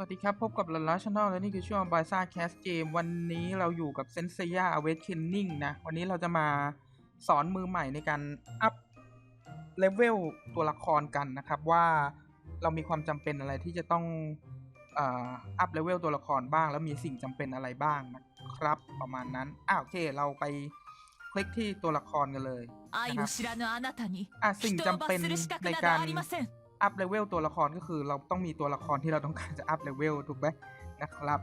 สวัสดีครับ พบกับลันลาชแนลและนี่คือช่วงบายซ่าแคสเกมวันนี้เราอยู่กับเซนเซียอเวทเคนนิ่งนะ วันนี้เราจะมาสอนมือใหม่ในการอัพเลเวลตัวละครกันนะครับว่าเรามีความจำเป็นอะไรที่จะต้องอัพเลเวลตัวละครบ้าง แล้วมีสิ่งจำเป็นอะไรบ้างนะครับ ประมาณนั้นอ้าวโอเคเราไปคลิกที่ตัวละครกันเลยนะครับสิ่งจำเป็นในการ อัพเลเวลตัวละครก็คือเราต้องมีตัวละครที่เราต้องการจะอัพเลเวลถูกไหมนะครับ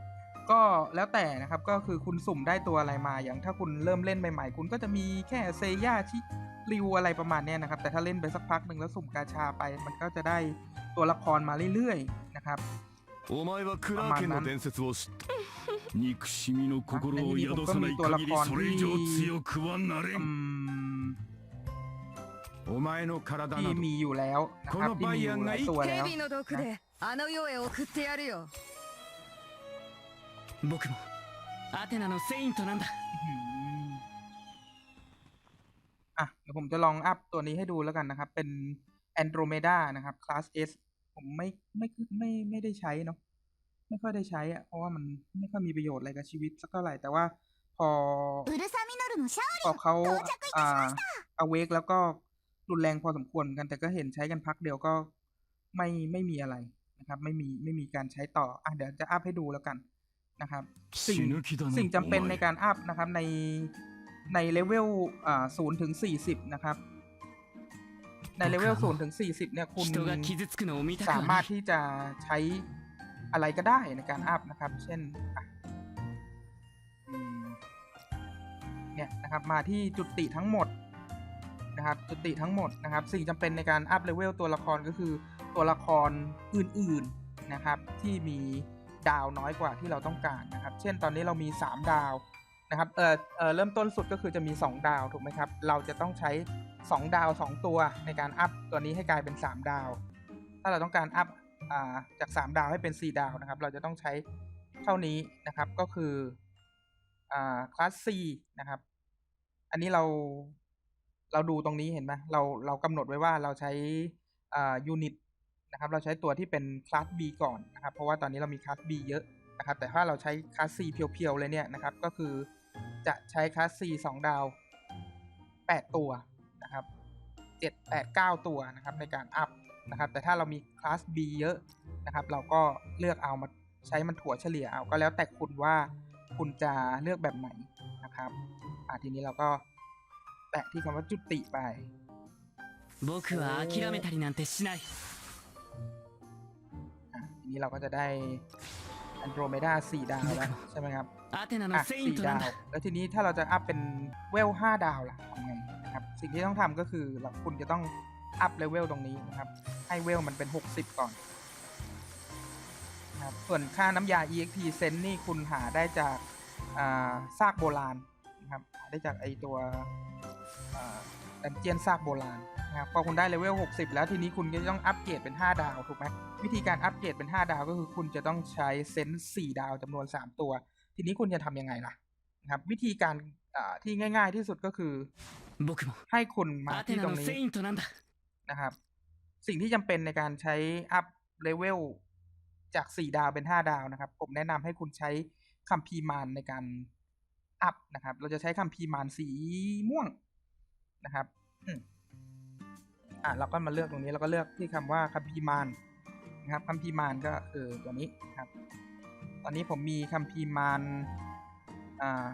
ก็แล้วแต่นะครับก็คือคุณสุ่มได้ตัวอะไรมาอย่างถ้าคุณเริ่มเล่นใหม่ๆ คุณก็จะมีแค่เซย่าชิริวอะไรประมาณเนี้ยนะครับ แต่ถ้าเล่นไปสักพักหนึ่งแล้วสุ่มกาชาไป มันก็จะได้ตัวละครมาเรื่อยๆนะครับ お前はクラーケンの伝説を知った憎しみの心を宿さない限りそれ以上強くはなれ อื ん ม お前の体な ที่ ど มีอยู่แล้วนะครับ この ที่มีอยู่หลายตัวแล้ว 蛇の毒であの世へ送ってやるよ僕もアテナのセイントなんだ อืมอ่ะเดี๋ยวผมจะลองอัพตัวนี้ให้ดูแล้วกันนะครับ เป็น Andromeda นะครับคลาส S ผมไม่ไม่ไม่ไม่ได้ใช้เนาะไม่ค่อยได้ใช้อะเพราะว่ามันไม่ค่อยมีประโยชน์อะไรกับชีวิตสักเท่าไหร่ แต่ว่าพอ ウルサミノルのシャ พอเขา 到着いたし อ่า ました อเวกแล้วก็ รุนแรงพอสมควรกันแต่ก็เห็นใช้กันพักเดียวก็ไม่ไม่มีอะไรนะครับ ไม่มีไม่มีการใช้ต่ออะเดี๋ยวจะอัพให้ดูแล้วกันนะครับ สิ่งสิ่งจำเป็นในการอัพนะครับในในเลเวลอ่าศูนย์ถึงสี่สิบนะครับในเลเวลศูนย์ถึงสี่สิบเนี่ยคุณสามารถที่จะใช้อะไรก็ได้ในการอัพนะครับ เช่นเนี่ยนะครับมาที่จุดติทั้งหมด นะครับจุติทั้งหมดนะครับสิ่งจำเป็นในการอัพเลเวลตัวละครก็คือตัวละครอื่นๆนะครับที่มีดาวน้อยกว่าที่เราต้องการนะครับ เช่นตอนนี้เรามี 3 ดาวนะครับเออเออเริ่มต้นสุดก็คือจะมี 2 ดาวถูกไหมครับ เราจะต้องใช้ 2 ดาว 2 ตัวในการอัพตัวนี้ให้กลายเป็น 3 ดาว ถ้าเราต้องการอัพอ่าจาก 3 ดาวให้เป็น 4 ดาวนะครับ เราจะต้องใช้เท่านี้นะครับก็คืออ่าคลาส C นะครับ อันนี้เรา เราดูตรงนี้เห็นไหมเราเรากำหนดไว้ว่าเราใช้อ่ายูนิตนะครับเราใช้ตัวที่เป็นคลาส B ก่อนนะครับเพราะว่าตอนนี้เรามีคลาส B เยอะนะครับแต่ถ้าเราใช้คลาส C เพียวๆเลยเนี่ยนะครับก็คือจะใช้คลาส C 2 ดาว 8 ตัวนะครับ7 8 9 ตัวนะครับในการอัพนะครับแต่ถ้าเรามีคลาส B เยอะนะครับเราก็เลือกเอามาใช้มันถั่วเฉลี่ยเอาก็แล้วแต่คุณว่าคุณจะเลือกแบบไหนนะครับอ่าทีนี้เราก็ ตะที่คำว่าจุติไป 僕は諦めたりなんてしない อ่ะทีนี้เราก็จะได้ Andromeda 4 ดาวแล้วใช่ไหมครับ アテナの อ่ะ セイント 4 な ดาน ว だ แล้วทีนี้ถ้าเราจะอัพเป็นเวล 5 ดาวล่ะทำไงนะครับ สิ่งที่ต้องทำก็คือเราคุณจะต้องอัพเลเวลตรงนี้นะครับ ให้เวลมันเป็น 60 ก่อนนะครับส่วนค่าน้ำยา EXP เซนนี่คุณหาได้จากอ่าซากโบราณนะครับหาได้จากไอตัว เจียนซากโบราณนะครับพอคุณได้เลเวล 60 แล้วทีนี้คุณก็ต้องอัปเกรดเป็น 5 ดาวถูกไหมวิธีการอัปเกรดเป็น 5 ดาวก็คือคุณจะต้องใช้เซนส์4ดาวจำนวน 3 ตัว ทีนี้คุณจะทํำยังไงล่ะนะครับวิธีการที่ง่าย ๆที่สุดก็คือให้คุณมาที่ตรงนี้นะครับ สิ่งที่จำเป็นในการใช้อัพเลเวลจาก 4 ดาวเป็น 5 ดาวนะครับ ผมแนะนำให้คุณใช้คัมพีมานในการอัพนะครับ เราจะใช้คัมพีมานสีม่วง นะครับอะเราก็มาเลือกตรงนี้แล้วก็เลือกที่คำว่าคัมภีร์มารนะครับคัมภีร์มารก็คือตัวนี้ครับ ตอนนี้ผมมีคัมภีร์มารอ่า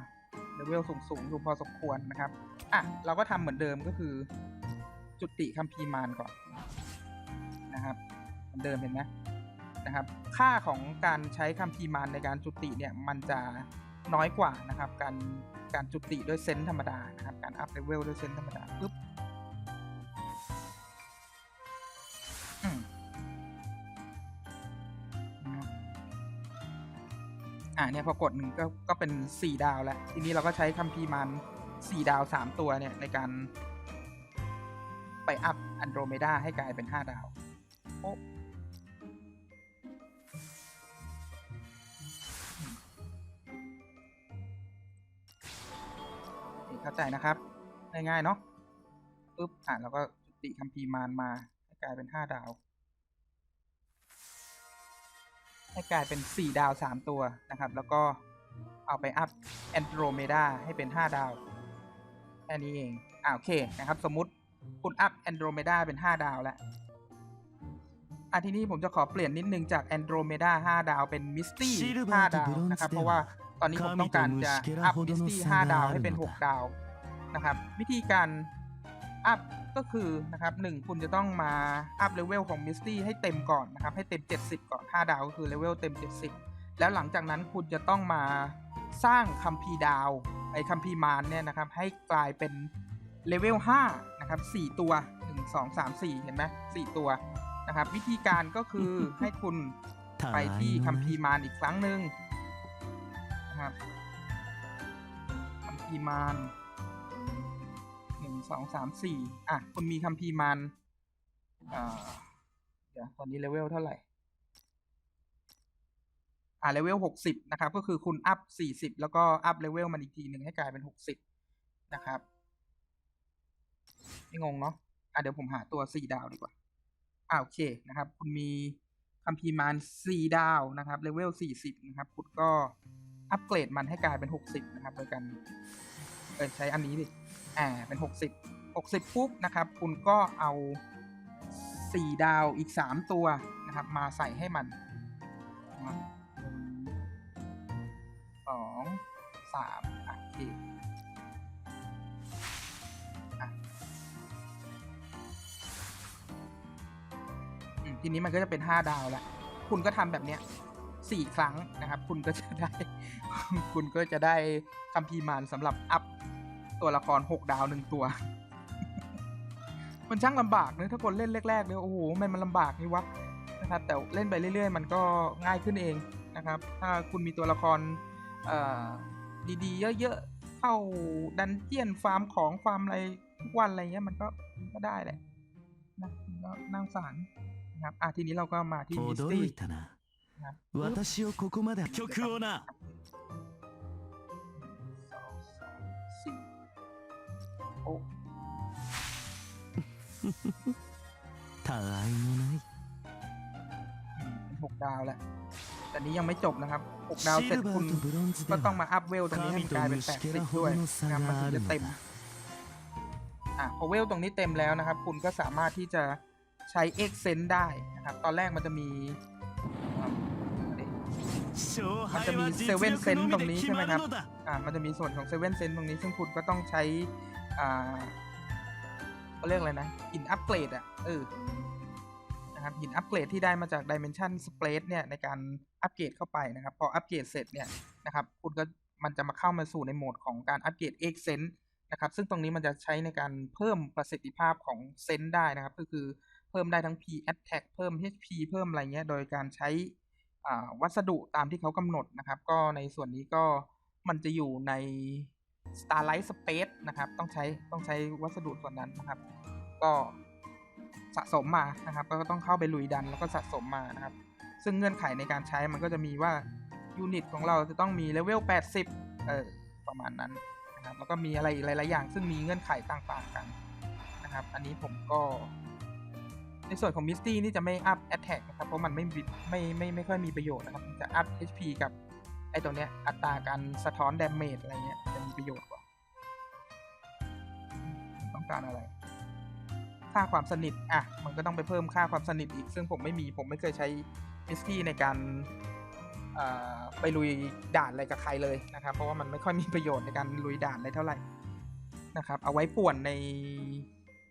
เลเวลสูงๆอยู่พอสมควรนะครับอะเราก็ทำเหมือนเดิมก็คือ จุติคัมภีร์มารก่อนนะครับเหมือนเดิมเห็นไหมนะครับ ค่าของการใช้คัมภีร์มารในการจุติเนี่ยมันจะน้อยกว่านะครับ การ การจุติด้วยเซนส์ธรรมดานะครับ การอัพเลเวลด้วยเซนส์ธรรมดาปุ๊บอืมนะครับอ่าเนี่ยพอกดหนึ่งก็ก็เป็นสี่ดาวแล้ว ทีนี้เราก็ใช้คัมภีร์มารสี่ดาวสามตัวเนี่ย ในการไปอัพอันโดรเมดาให้กลายเป็น 5 ดาวโอ้ เข้าใจนะครับ ง่ายๆเนาะปุ๊บอ่านแล้วก็จุติคัมภีร์มารมาให้กลายเป็นห้าดาว ให้กลายเป็นสี่ดาวสามตัวนะครับ แล้วก็เอาไปอัพแอนโดรเมดาให้เป็นห้าดาวแค่นี้เองอ่าโอเคนะครับ สมมติคุณอัพแอนโดรเมดาเป็นห้าดาวแล้วอะทีนี้ผมจะขอเปลี่ยนนิดนึงจากแอนโดรเมดา5ดาวเป็นมิสตี้5ดาวนะครับ เพราะว่า ตอนนี้ผมต้องการจะอัพมิสตี้5ดาวให้เป็น 6 ดาวนะครับ วิธีการอัพก็คือนะครับหนึ่งคุณจะต้องมาอัพเลเวลของมิสตี้ให้เต็มก่อนนะครับ ให้เต็ม 70 ก่อน 5 ดาวก็คือเลเวลเต็ม 70 แล้วหลังจากนั้นคุณจะต้องมาสร้างคัมภีร์ดาวไอ้คัมภีร์มารเนี่ยนะครับ ให้กลายเป็นเลเวล5นะครับ 4 ตัว 1 2 3 4 เห็นไหม4ตัวนะครับ วิธีการก็คือให้คุณไปที่คัมภีร์มารอีกครั้งหนึ่ง นะครับคัมภีร์มารหนึ่งสองสามสี่อะคุณมีคัมภีร์มารอ่าเดี๋ยวตอนนี้เลเวลเท่าไหร่อ่าเลเวลหกสิบนะครับ ก็คือคุณอัพสี่สิบแล้วก็อัพเลเวลมันอีกทีหนึ่งให้กลายเป็นหกสิบนะครับไม่งงเนาะอะเดี๋ยวผมหาตัวสี่ดาวดีกว่าอ่าโอเคนะครับ คุณมีคัมภีร์มารสี่ดาวนะครับเลเวลสี่สิบนะครับ คุณก็ อัปเกรดมันให้กลายเป็นหกสิบนะครับ โดยการเออใช้อันนี้ดิอ่าเป็นหกสิบหกสิบปุ๊บนะครับ คุณก็เอาสี่ดาวอีกสามตัวนะครับ มาใส่ให้มันหนึ่งสองสามอะโอเคอะทีนี้มันก็จะเป็น 5 ดาวแล้ว คุณก็ทำแบบเนี้ยสี่ครั้งนะครับ คุณก็จะได้ คุณก็จะได้คัมภีร์มารสำหรับอัพตัวละคร 6 ดาวหนึ่งตัว มันช่างลำบากเนะถ้าคนเล่นแรกๆเลยโอ้โหมันมันลำบากนี่วะนะครับแต่เล่นไปเรื่อย ๆ มันก็ง่ายขึ้นเองนะครับ ถ้าคุณมีตัวละครดีๆ เยอะๆเข้าดันเจียนฟาร์มของฟาร์มอะไรทุกวันอะไรเงี้ยมันก็ก็ได้แหละนะก็นั่งสารนะครับอะทีนี้เราก็มาที่มิสตี้นะครับ โอ้ถ่ายมาไหนหกดาวแล้วแต่นี้ยังไม่จบนะครับหกดาวเสร็จคุณก็ต้องมาอัพเวลตรงนี้ให้มักลายเป็นแปดสิบด้วยนะคมันถึงจะเต็มอะพอเวลตรงนี้เต็มแล้วนะครับ คุณก็สามารถที่จะใช้เอ็กเซนได้นะครับ ตอนแรกมันจะมีมันจะมีเซเว่นเซนตรงนี้ใช่ไหมครับ อ่า มันจะมีส่วนของเซเว่นเซนตรงนี้ ซึ่งคุณก็ต้องใช้ อ่าเขาเรียกอะไรนะหินอัปเกรดอะเออนะครับหินอัปเกรดที่ได้มาจาก Dimension Spread เนี่ยในการอัปเกรดเข้าไปนะครับ พออัปเกรดเสร็จเนี่ยนะครับคุณก็มันจะมาเข้ามาสู่ในโหมดของการอัปเกรด X Sense นะครับซึ่งตรงนี้มันจะใช้ในการเพิ่มประสิทธิภาพของเซนต์ได้นะครับ ก็คือเพิ่มได้ทั้ง P Attack เพิ่ม HP เพิ่มอะไรเงี้ย โดยการใช้วัสดุตามที่เขากำหนดนะครับ ก็ในส่วนนี้ก็มันจะอยู่ใน Starlight Space นะครับ ต้องใช้ต้องใช้วัสดุส่วนนั้นนะครับ ก็สะสมมานะครับ ก็ต้องเข้าไปลุยดันแล้วก็สะสมมานะครับ ซึ่งเงื่อนไขในการใช้มันก็จะมีว่ายูนิตของเราจะต้องมีเลเวล 80 เออประมาณนั้นนะครับ แล้วก็มีอะไรอีกหลาย ๆ อย่าง ซึ่งมีเงื่อนไขต่าง ๆ กันนะครับ อันนี้ผมก็ ในส่วนของมิสตี้นี่จะไม่อัพแอตแทกนะครับ เพราะมันไม่มีไม่ไม่ไม่ค่อยมีประโยชน์นะครับ จะอัพ HP กับ ไอ้ตัวเนี้ยอัตราการสะท้อนดาเมจอะไรเงี้ยจะมีประโยชน์กว่า ต้องการอะไร ค่าความสนิท อะ มันก็ต้องไปเพิ่มค่าความสนิทอีก ซึ่งผมไม่มี ผมไม่เคยใช้มิสตี้ในการไปลุยด่านอะไรกับใครเลยนะครับ เพราะว่ามันไม่ค่อยมีประโยชน์ในการลุยด่านอะไรเท่าไหร่นะครับ เอาไว้ป่วนใน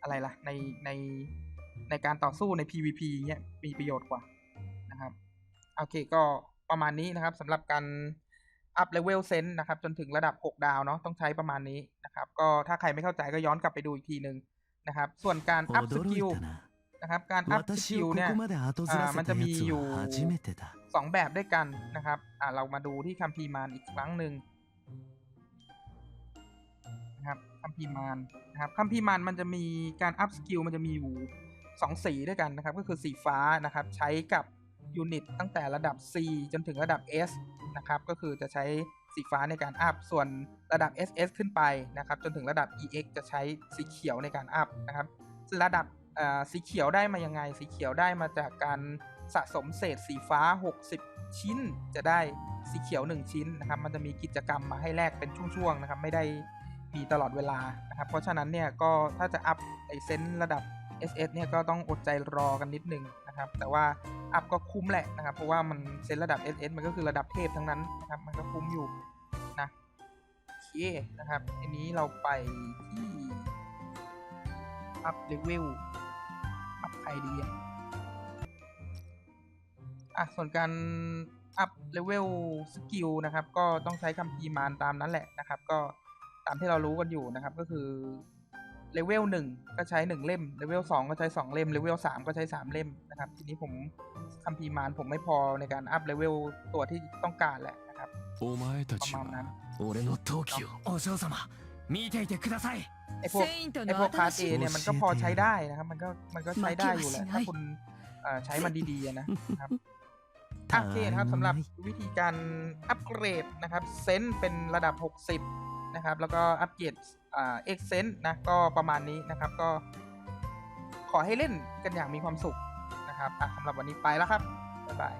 อะไรล่ะ ในในในการต่อสู้ใน PVP เนี่ยมีประโยชน์กว่านะครับ โอเคก็ ประมาณนี้นะครับสำหรับการอัพเลเวลเซนต์นะครับ จนถึงระดับ 6 ดาวเนาะต้องใช้ประมาณนี้นะครับ ก็ถ้าใครไม่เข้าใจก็ย้อนกลับไปดูอีกทีหนึ่งนะครับ ส่วนการอัพสกิลนะครับการอัพสกิลเนี่ยมันจะมีอยู่ 2 แบบด้วยกันนะครับเรามาดูที่คัมพีมานอีกครั้งหนึ่งนะครับคัมพีมานนะครับคัมพีมานมันจะมีการอัพสกิลมันจะมีอยู่ 2 สีด้วยกันนะครับ ก็คือสีฟ้านะครับ ใช้กับ ยูนิตตั้งแต่ระดับ C จนถึงระดับ S นะครับก็คือจะใช้สีฟ้าในการอัพ ส่วนระดับ SS ขึ้นไปนะครับจนถึงระดับ EX จะใช้สีเขียวในการอัพนะครับระดับสีเขียวได้มายังไง สีเขียวได้มาจากการสะสมเศษสีฟ้า 60 ชิ้น จะได้สีเขียว 1 ชิ้นนะครับ มันจะมีกิจกรรมมาให้แลกเป็นช่วงๆนะครับ ไม่ได้มีตลอดเวลานะครับ เพราะฉะนั้นเนี่ยก็ถ้าจะอัพไอเซนระดับ SS เนี่ยก็ต้องอดใจรอกันนิดนึงนะครับ แต่ว่าอัพก็คุ้มแหละนะครับ เพราะว่ามันเซนระดับ SS มันก็คือระดับเทพทั้งนั้นนะครับ มันก็คุ้มอยู่นะโอเคนะครับทีนี้เราไปที่อัพเลเวลอัพใครดีอะอะส่วนการอัพเลเวลสกิลนะครับ ก็ต้องใช้คัมภีร์มารตามนั้นแหละนะครับ ก็ตามที่เรารู้กันอยู่นะครับ ก็คือ เลเวลหนึ่งก็ใช้หนึ่งเล่มเลเวลสองก็ใช้สองเล่มเลเวลสามก็ใช้สามเล่มนะครับ ทีนี้ผมคัมภีร์มารผมไม่พอในการอัพเลเวลตัวที่ต้องการแหละนะครับ お前た ประ ち มาณนั้น は俺の闘気をお嬢様見ていてください ไอพวก セイント ไอ の พวกคลาส 新 เอ しい เนี่ยมันก็พอใช้ได้นะครับ มันก็มันก็ใช้ได้อยู่แหละ 負けはしない ถ้าคุณเอ่อใช้มันดีๆอะนะครับอ่ะโอเคนะครับสำหรับวิธีการอัปเกรดนะครับเซนต์เป็นระดับ 60 นะครับ แล้วก็อัปเกรดเอ็กเซนต์นะก็ประมาณนี้นะครับก็ ขอให้เล่นกันอย่างมีความสุขนะครับสำหรับวันนี้ไปแล้วครับ บ๊ายบาย